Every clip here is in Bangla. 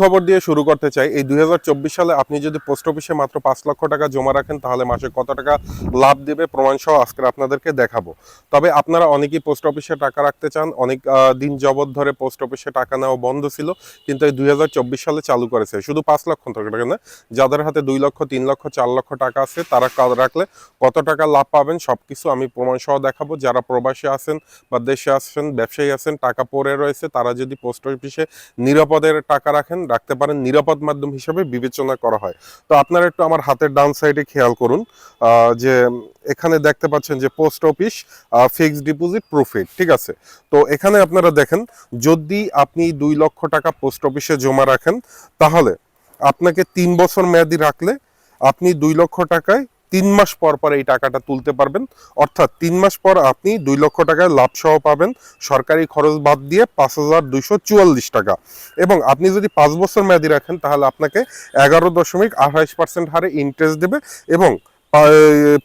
খবর দিয়ে শুরু করতে চাই। এই দুই হাজার চব্বিশ সালে আপনি যদি পোস্ট অফিসে মাত্র পাঁচ লক্ষ টাকা জমা রাখেন, তাহলে মাসে কত টাকা লাভ দেবে প্রমাণ সহ আজকে আপনাদেরকে দেখাবো। তবে আপনারা অনেকেই পোস্ট অফিসে টাকা রাখতে চান, অনেক দিন জবৎ ধরে পোস্ট অফিসে টাকা নেওয়া বন্ধ ছিল, কিন্তু এই দুই হাজার চব্বিশ সালে চালু করেছে। শুধু পাঁচ লক্ষ টাকা না, যাদের হাতে দুই লক্ষ, তিন লক্ষ, চার লক্ষ টাকা আছে, তারা রাখলে কত টাকা লাভ পাবেন সব কিছু আমি প্রমাণ সহ দেখাবো। যারা প্রবাসী আছেন বা দেশে আছেন, ব্যবসায়ী আছেন, টাকা পড়ে রয়েছে, তারা যদি পোস্ট অফিসে নিরাপদের টাকা রাখেন রাখতে পারেন নিরাপদ মাধ্যম হিসেবে বিবেচনা করা হয়। তো আপনারা একটু আমার হাতের ডান সাইডে খেয়াল করুন যে এখানে দেখতে পাচ্ছেন যে post office fixed deposit profit ঠিক আছে? তো এখানে আপনারা দেখেন, যদি আপনি দুই লক্ষ টাকা পোস্ট অফিসে জমা রাখেন, তাহলে আপনাকে তিন বছর মেয়াদি রাখলে আপনি দুই লক্ষ টাকায় তিন মাস পর পর এই টাকাটা তুলতে পারবেন। অর্থাৎ তিন মাস পর আপনি দুই লক্ষ টাকায় লাভ সহ পাবেন। সরকারি খরচ বাদ দিয়ে পাঁচ হাজার চুয়াল্লিশ টাকা। এবং আপনি যদি পাঁচ বছর মেয়াদি রাখেন, তাহলে আপনাকে এগারো দশমিক আঠাইশ পার্সেন্ট হারে ইন্টারেস্ট দেবে এবং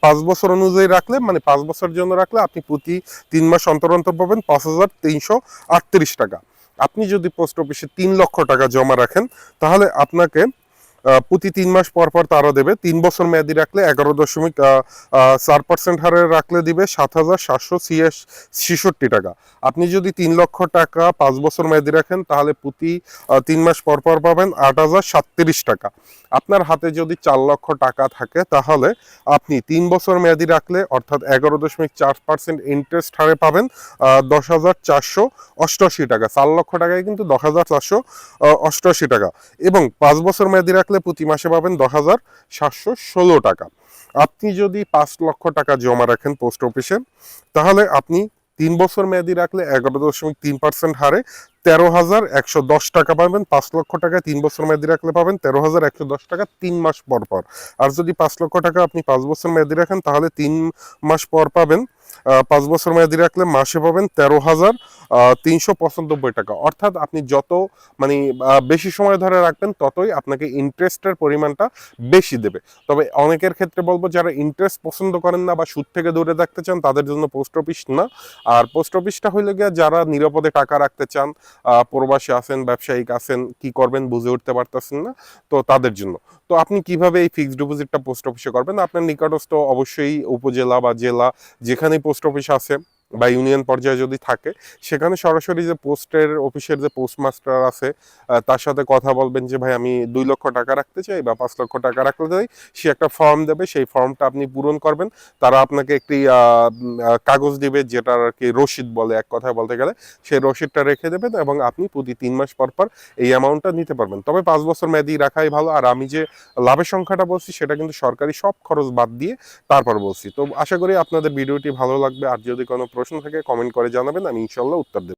পাঁচ বছর অনুযায়ী রাখলে মানে পাঁচ বছরের জন্য রাখলে আপনি প্রতি তিন মাস অন্তর অন্তর পাবেন পাঁচ হাজার তিনশো আটত্রিশ টাকা। আপনি যদি পোস্ট অফিসে তিন লক্ষ টাকা জমা রাখেন, তাহলে আপনাকে প্রতি তিন মাস পর পর তারা দেবে। তিন বছর মেয়াদি রাখলে এগারো দশমিক চার পার্সেন্ট হারে রাখলে দিবে সাত হাজার সাতশো ছিষট্টি টাকা। আপনি যদি তিন লক্ষ টাকা পাঁচ বছর মেয়াদি রাখেন, তাহলে প্রতি তিন মাস পর পর পাবেন আট হাজার সাতত্রিশ টাকা। আপনার হাতে যদি চার লক্ষ টাকা থাকে, তাহলে আপনি তিন বছর মেয়াদি রাখলে অর্থাৎ এগারো দশমিক চার পার্সেন্ট ইন্টারেস্ট হারে পাবেন দশ হাজার চারশো অষ্টআশি টাকা। চার লক্ষ টাকায় কিন্তু দশ হাজার চারশো অষ্টআশি টাকা। এবং পাঁচ বছর মেয়াদি রাখলে প্রতি মাসে পাবেন দশ হাজার সাতশো ষোলো টাকা। আপনি যদি পাঁচ লক্ষ টাকা জমা রাখেন পোস্ট অফিসে, তাহলে আপনি তিন বছর মেয়াদি রাখলে এগারো দশমিক তিন পার্সেন্ট হারে তেরো হাজার একশো দশ টাকা পাবেন। পাঁচ লক্ষ টাকা তিন বছর মেয়াদি রাখলে পাবেন তেরো হাজার একশো দশ টাকা তিন মাস পর পর। আর যদি পাঁচ লক্ষ টাকা আপনি পাঁচ বছর মেয়াদি রাখেন, তাহলে তিন মাস পর পাবেন পাঁচ বছর মেয়াদি রাখলে মাসে পাবেন তেরো হাজার তিনশো পঁচানব্বই টাকা। অর্থাৎ আপনি যত মানে বেশি সময় ধরে রাখবেন, ততই আপনাকে ইন্টারেস্টের পরিমাণটা বেশি দেবে। তবে অনেকের ক্ষেত্রে বলব, যারা ইন্টারেস্ট পছন্দ করেন না বা সুদ থেকে দূরে রাখতে চান, তাদের জন্য পোস্ট অফিস না। আর পোস্ট অফিসটা হইলে গিয়ে যারা নিরাপদে টাকা রাখতে চান প্রবাসী আছেন, ব্যবসায়িক আছেন, কি করবেন বুঝে উঠতে পারতেছেন না, তো তাদের জন্য। তো আপনি কীভাবে এই ফিক্সড ডিপোজিটটা পোস্ট অফিসে করবেন? আপনার নিকটস্থ অবশ্যই উপজেলা বা জেলা যেখানে পোস্ট অফিস আছে। বা ইউনিয়ন পর্যায়ে যদি থাকে, সেখানে সরাসরি যে পোস্টের অফিসের যে পোস্টমাস্টার আছে তার সাথে কথা বলবেন যে, ভাই, আমি দুই লক্ষ টাকা রাখতে চাই বা পাঁচ লক্ষ টাকা রাখতে চাই। সে একটা ফর্ম দেবে, সেই ফর্মটা আপনি পূরণ করবেন। তারা আপনাকে একটি কাগজ দিবে, যেটা আর কি রসিদ বলে এক কথায় বলতে গেলে। সেই রসিদটা রেখে দেবেন এবং আপনি প্রতি তিন মাস পর পর এই অ্যামাউন্টটা নিতে পারবেন। তবে পাঁচ বছর মেয়াদি রাখাই ভালো। আর আমি যে লাভের সংখ্যাটা বলছি, সেটা কিন্তু সরকারি সব খরচ বাদ দিয়ে তারপর বলছি। তো আশা করি আপনাদের ভিডিওটি ভালো লাগবে। আর যদি কোনো প্রশ্ন থাকে কমেন্ট করে জানাবেন আমি ইনশাল্লাহ উত্তর দেব।